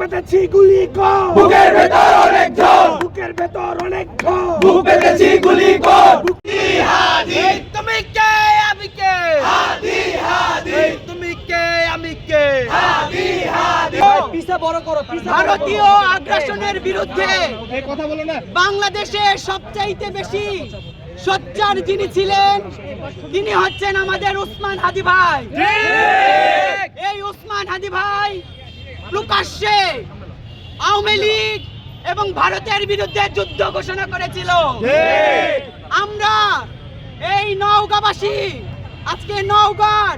পেতেছি গুলি কর। বুকের ভেতর অনেক ঝড়। বুকের ভেতর অনেক ঘর বুক পেতেছি গুলি কর। এই তুমি কে আমি কে? হাদি হাদি। তুমি কে আমি কে? হাদি হাদি। ভারতীয় আগ্রাসনের বিরুদ্ধে বাংলাদেশে সবচাইতে বেশি সোচ্চার যিনি ছিলেন তিনি হচ্ছেন আমাদের উসমান হাদি ভাই। এই উসমান হাদি ভাই প্রকাশ্যে আওয়ামী লীগ এবং ভারতের বিরুদ্ধে যুদ্ধ ঘোষণা করেছিল। আমরা এই নওগাঁবাসী আজকে নওগাঁর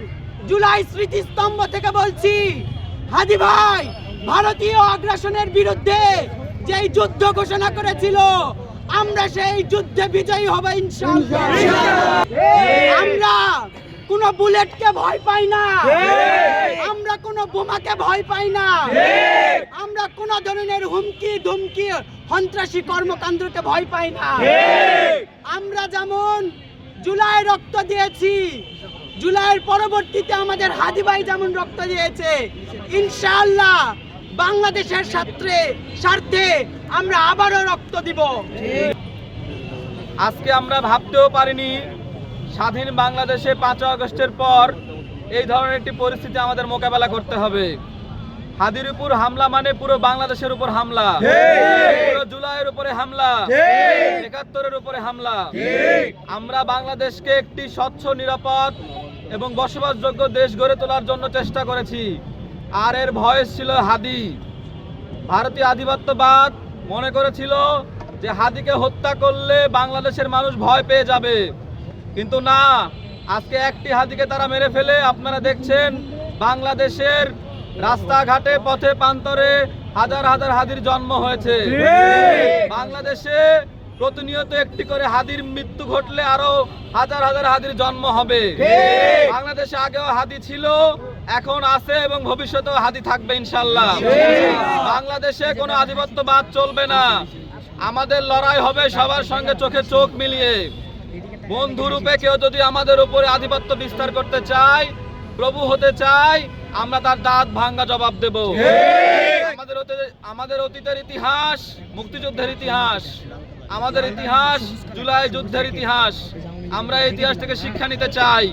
জুলাই স্মৃতিস্তম্ভ থেকে বলছি হাদি ভাই ভারতীয় আগ্রাসনের বিরুদ্ধে যেই যুদ্ধ ঘোষণা করেছিল আমরা সেই যুদ্ধে বিজয়ী হব ইনশাআল্লাহ। আমরা কোন বুলেটকে ভয় পাই না। আমরা কোন বোমাকে ভয় পাই না। আমরা কোন ধরনের হুমকি ধুমকি সন্ত্রাসী কর্মকাণ্ডকে ভয় পাই না। আমরা যেমন জুলাই রক্ত দিয়েছি জুলাইয়ের পরবর্তীতে আমাদের হাদি ভাই যেমন রক্ত দিয়েছে ইনশাআল্লাহ বাংলাদেশের স্বার্থে স্বার্থে আমরা আবারও রক্ত দিব। আজকে আমরা ভাবতেও পারিনি স্বাধীন বাংলাদেশে পাঁচই আগস্টের পর এই ধরনের একটি পরিস্থিতি আমাদের মোকাবেলা করতে হবে। হাদির উপর হামলা মানে পুরো বাংলাদেশের উপর হামলা। পুরো জুলাইয়ের উপরে হামলা। একাত্তরের উপরে হামলা। আমরা বাংলাদেশকে একটি স্বচ্ছ নিরাপদ এবং বসবাসযোগ্য দেশ গড়ে তোলার জন্য চেষ্টা করেছি। আর এর ভয়েস ছিল হাদি। ভারতীয় আধিপত্যবাদ মনে করেছিল যে হাদিকে হত্যা করলে বাংলাদেশের মানুষ ভয় পেয়ে যাবে। কিন্তু না আজকে একটি হাদিকে তারা মেরে ফেলে। আপনারা দেখছেন বাংলাদেশের রাস্তাঘাটে পথে প্রান্তরে হাজার হাজার হাদির জন্ম হয়েছে। বাংলাদেশে প্রতিনিয়ত একটি করে হাদির মৃত্যু ঘটলে আরও হাজার হাজার হাদির জন্ম হবে। বাংলাদেশে আগেও হাদি ছিল এখন আছে এবং ভবিষ্যতেও হাদি থাকবে ইনশাল্লাহ বাংলাদেশে কোনো আধিপত্যবাদ চলবে না। আমাদের লড়াই হবে সবার সঙ্গে চোখে চোখ মিলিয়ে। বন্ধু রূপে কেউ যদি আমাদের উপরে আধিপত্য বিস্তার করতে চায় প্রভু হতে চায় আমরা তার দাঁত ভাঙ্গা জবাব দেব। আমাদের আমাদের অতীতের ইতিহাস মুক্তিযুদ্ধের ইতিহাস আমাদের ইতিহাস জুলাই যুদ্ধের ইতিহাস আমরা ইতিহাস থেকে শিক্ষা নিতে চাই।